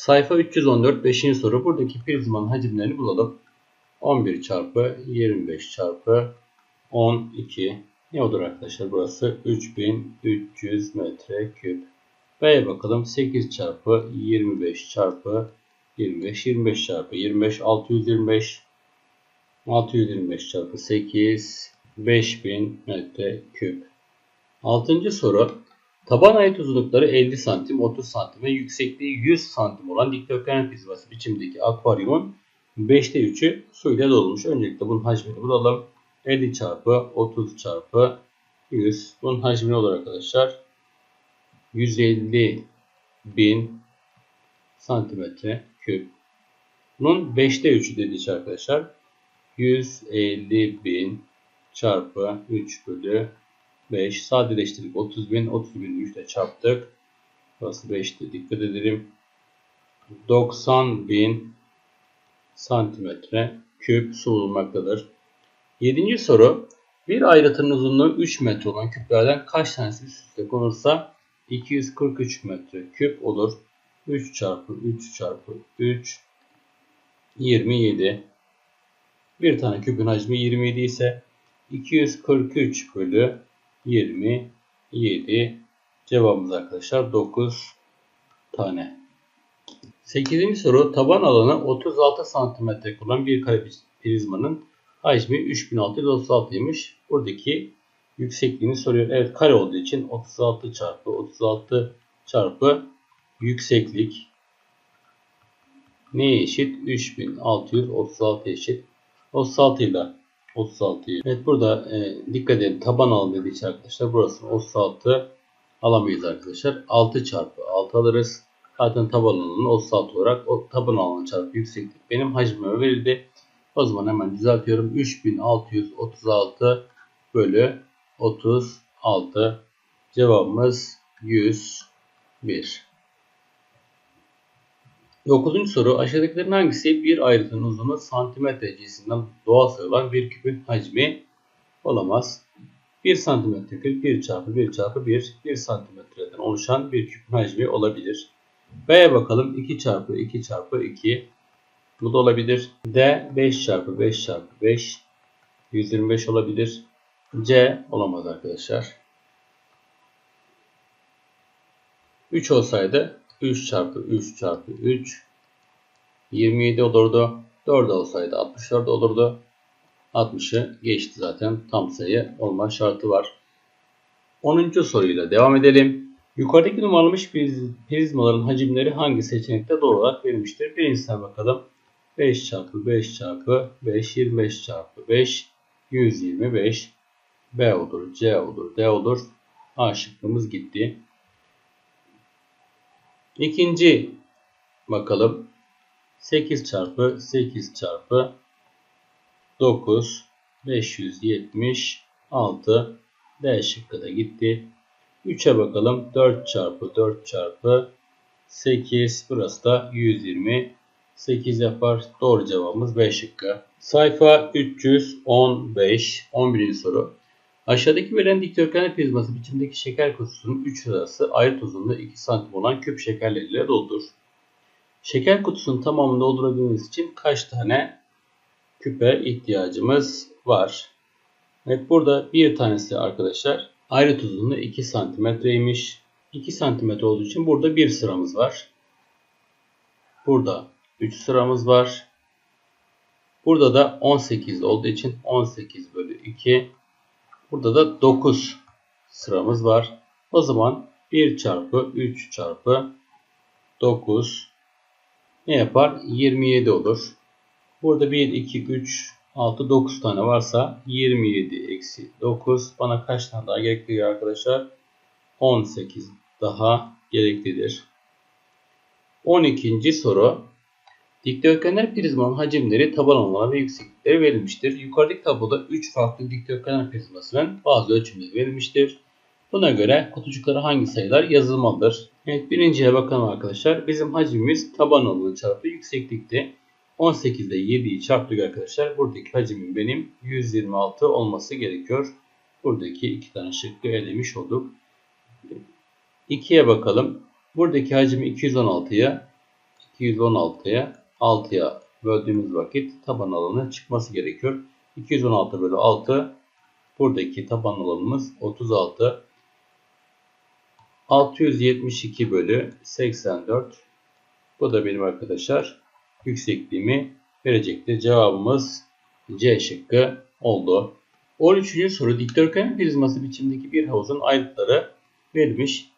Sayfa 314 5. soru. Buradaki prizmanın hacimlerini bulalım. 11 çarpı 25 çarpı 12 ne olur arkadaşlar burası 3300 metreküp. B'ye bakalım 8 çarpı 25 çarpı 25 25 çarpı 25 625 625 çarpı 8 5000 metreküp. Altıncı soru. Taban ait uzunlukları 50 santim, 30 santim ve yüksekliği 100 santim olan dikdörtgen prizması biçimdeki akvaryumun 5'te 3'ü suyla dolmuş. Öncelikle bunun hacmini bulalım. 50 çarpı 30 çarpı 100. Bunun hacmi olur arkadaşlar? 150 bin santimetre küp. Bunun 5'te 3'ü dediği arkadaşlar. 150 bin çarpı 3 bölü 5 sadeleştirdik 30 bin 30 bin 3 ile çarptık. Burası 5'te dikkat edelim. 90 bin santimetre küp su bulunmaktadır. 7. soru. Bir ayrıtının uzunluğu 3 metre olan küplerden kaç tanesi üst üste konursa 243 metre küp olur. 3 çarpı 3 çarpı 3 27. Bir tane küpün hacmi 27 ise 243 bölü 27 cevabımız arkadaşlar 9 tane. 8. soru taban alanı 36 cm olan bir kare prizmanın hacmi 3636'ymış. Buradaki yüksekliğini soruyor. Evet kare olduğu için 36 çarpı 36 çarpı yükseklik neye eşit? 3636 eşit. 36 ile 36'yı. Evet burada e, dikkat edin taban alan dediği için arkadaşlar burası 36 alamayız arkadaşlar. 6 çarpı 6 alırız. Zaten taban alanı 36 olarak o taban alanı çarpı yükseklik benim hacmime verildi. O zaman hemen düzeltiyorum. 3636 bölü 36 cevabımız 101. Dokuzuncu soru aşağıdakilerin hangisi bir ayrıtının uzunluğu santimetre cinsinden doğal sayılan bir küpün hacmi olamaz? 1 santimetre küp 1 çarpı 1 çarpı 1 1 santimetreden oluşan bir küpün hacmi olabilir. B'ye bakalım 2 çarpı 2 çarpı 2 bu da olabilir. D 5 çarpı 5 çarpı 5 125 olabilir. C olamaz arkadaşlar. 3 olsaydı 3 çarpı 3 çarpı 3 27 olurdu. 4 olsaydı 64 olurdu. 60'ı geçti zaten. Tam sayı olma şartı var. 10. soruyla devam edelim. Yukarıdaki numaralanmış prizmaların hacimleri hangi seçenekte doğru olarak verilmiştir? Birincisine bakalım. 5 çarpı 5 çarpı 5 25 çarpı 5 125 B olur, C olur, D olur. A şıkkımız gitti. İkinci bakalım. 8 çarpı 8 çarpı 9 576 D şıkkı da gitti. 3'e bakalım. 4 çarpı 4 çarpı 8 burası da 120 8 yapar. Doğru cevabımız B şıkkı. Sayfa 315 11. soru. Aşağıdaki verilen dikdörtgen prizması biçimdeki şeker kutusunun 3 arası ayrıt uzunluğu 2 cm olan küp şekerleriyle doldur. Şeker kutusunun tamamını doldurabilmemiz için kaç tane küpe ihtiyacımız var? Evet burada bir tanesi arkadaşlar ayrıt uzunluğu 2 santimetreymiş. 2 santimetre olduğu için burada bir sıramız var. Burada 3 sıramız var. Burada da 18 olduğu için 18 bölü 2 Burada da 9 sıramız var. O zaman 1 çarpı 3 çarpı 9 ne yapar? 27 olur. Burada 1, 2, 3, 6, 9 tane varsa 27 eksi 9 bana kaç tane daha gerekli arkadaşlar? 18 daha gereklidir. 12. soru Dikdörtgenler prizmanın hacimleri, taban alanları ve yükseklikleri verilmiştir. Yukarıdaki tabloda 3 farklı dikdörtgenler prizmasının bazı ölçümleri verilmiştir. Buna göre kutucuklara hangi sayılar yazılmalıdır? Evet birinciye bakalım arkadaşlar. Bizim hacmimiz taban alanı çarpı yükseklikti. 18 ile 7'yi çarptık arkadaşlar. Buradaki hacmin benim 126 olması gerekiyor. Buradaki iki tane şıkkı elemiş olduk. 2'ye bakalım. Buradaki hacmi 216'ya 216'ya 6'ya böldüğümüz vakit taban alanı çıkması gerekiyor. 216 bölü 6 buradaki taban alanımız 36. 672 bölü 84 bu da benim arkadaşlar yüksekliğimi verecektir. Cevabımız C şıkkı oldu. 13. soru dikdörtgen prizması biçimdeki bir havuzun ayrıtları verilmiş.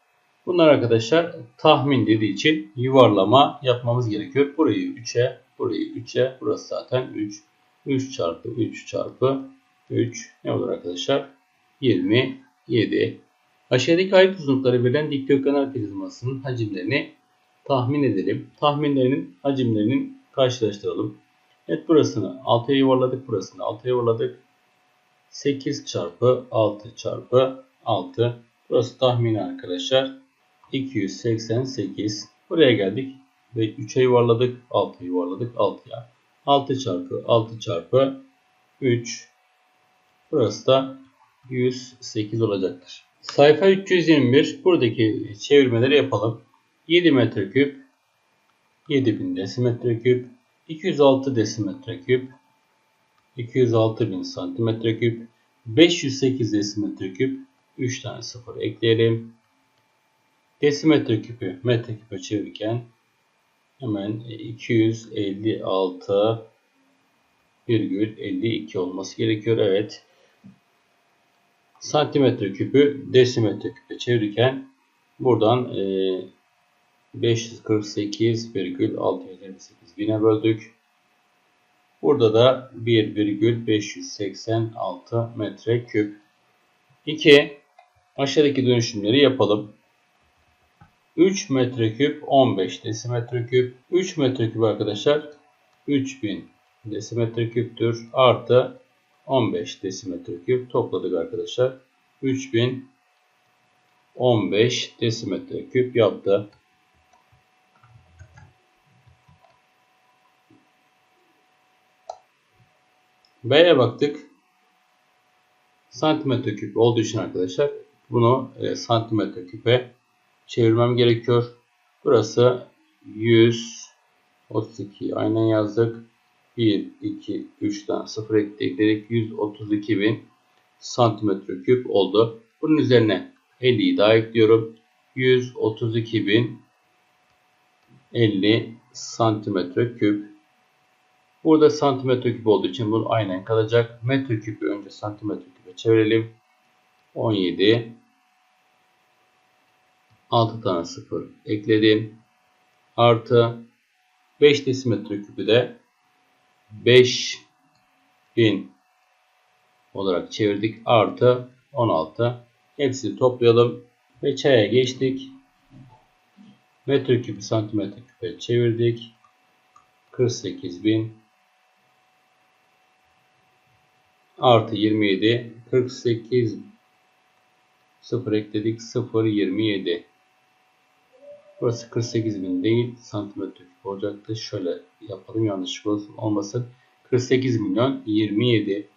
Bunlar arkadaşlar tahmin dediği için yuvarlama yapmamız gerekiyor. Burayı 3'e, burayı 3'e, burası zaten 3. 3 çarpı 3 çarpı 3 ne olur arkadaşlar? 27. Aşağıdaki ayrıt uzunlukları verilen dikdörtgen prizmasının hacimlerini tahmin edelim. Tahminlerinin hacimlerinin karşılaştıralım. Evet burasını 6'ya yuvarladık. Burasını 6'ya yuvarladık. 8 çarpı 6 çarpı 6. Burası tahmini arkadaşlar. 288. Buraya geldik. Ve 3'e yuvarladık. 6'ya yuvarladık. 6'ya. 6 çarpı 6 çarpı 3. Burası da 108 olacaktır. Sayfa 321. Buradaki çevirmeleri yapalım. 7 metreküp 7000 desimetre küp 206 desimetre küp 206 bin santimetre küp 508 desimetre küp 3 tane sıfır ekleyelim. Desimetre küpü metre küpe çevirirken hemen 256,52 olması gerekiyor. Evet. Santimetre küpü desimetre küpe çevirirken buradan 548,628 bine böldük. Burada da 1,586 metre küp. 2. Aşağıdaki dönüşümleri yapalım. 3 metreküp 15 desimetre küp. 3 metreküp arkadaşlar 3000 desimetre küptür. Artı 15 desimetre küp topladık arkadaşlar. 3000 15 desimetre küp yaptı. B'ye baktık. Santimetre küp olduğu için arkadaşlar bunu e, santimetre çevirmem gerekiyor. Burası 132 aynen yazdık. 1, 2, 3 tane 0 ekledik. 132 bin santimetre küp oldu. Bunun üzerine 50'yi daha ekliyorum. 132 bin 50 santimetre küp Burada santimetre küp olduğu için bu aynen kalacak. Metre küpü önce santimetre küpe çevirelim. 17 6 tane 0 ekledim. Artı 5 desimetre küpü de 5000 olarak çevirdik. Artı 16. Hepsini toplayalım. Ve çaya geçtik. Metre küpü santimetre küpe çevirdik. 48.000 artı 27 48 0 ekledik 0 27 burası 48 bin değil santimetre olacaktı şöyle yapalım yanlışlık olmasın 48 milyon 27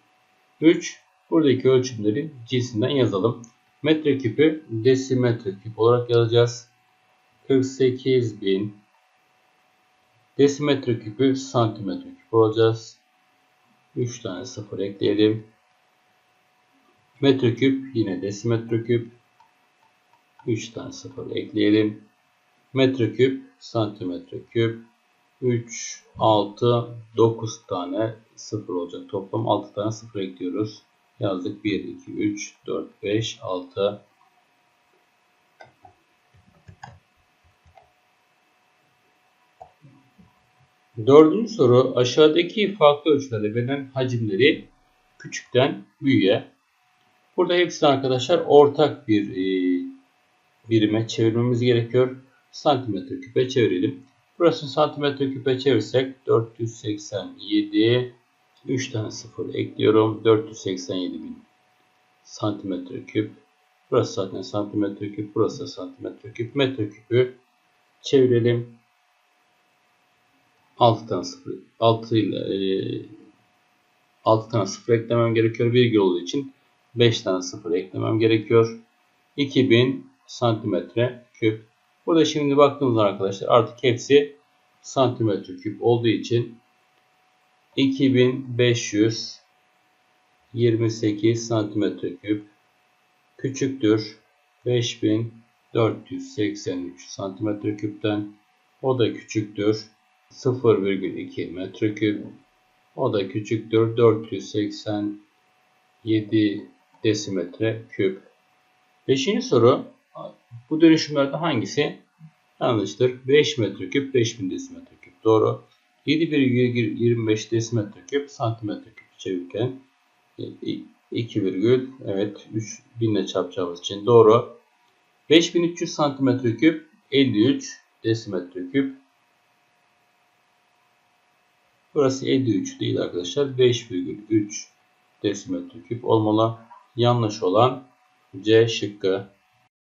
3 buradaki ölçümleri cinsinden yazalım metreküpü desimetre küp olarak yazacağız 48 bin desimetre küpü santimetre küp olacağız 3 tane sıfır ekleyelim. Metreküp yine desimetreküp. 3 tane sıfır ekleyelim. Metreküp santimetre küp. 3, 6, 9 tane sıfır olacak. Toplam 6 tane sıfır ekliyoruz. Yazdık 1, 2, 3, 4, 5, 6, Dördüncü soru aşağıdaki farklı ölçülerde verilen hacimleri küçükten büyüğe. Burada hepsi arkadaşlar ortak bir e, birime çevirmemiz gerekiyor. Santimetre küpe çevirelim. Burası santimetre küpe çevirsek 487 3 tane sıfır ekliyorum. 487 bin santimetre küp. Burası zaten santimetre küp. Burası santimetre küp. Metre küpü çevirelim. 6 tane 0 6 ile e, 6 tane 0 eklemem gerekiyor. Virgül olduğu için 5 tane 0 eklemem gerekiyor. 2000 santimetre küp. Burada şimdi baktığımızda arkadaşlar artık hepsi santimetre küp olduğu için 2528 santimetre küp küçüktür. 5483 santimetre küpten. O da küçüktür. 0,2 metreküp o da küçüktür. 487 desimetre küp. Beşinci soru bu dönüşümlerde hangisi yanlıştır? 5 metreküp 5000 desimetre küp. Doğru. 7,25 desimetre küp santimetre küp çevirirken 2 virgül evet 3000 ile çarpacağımız için doğru. 5300 santimetre küp 53 desimetre küp. Burası 53 değil arkadaşlar. 5,3 desimetre küp olmalı. Yanlış olan C şıkkı.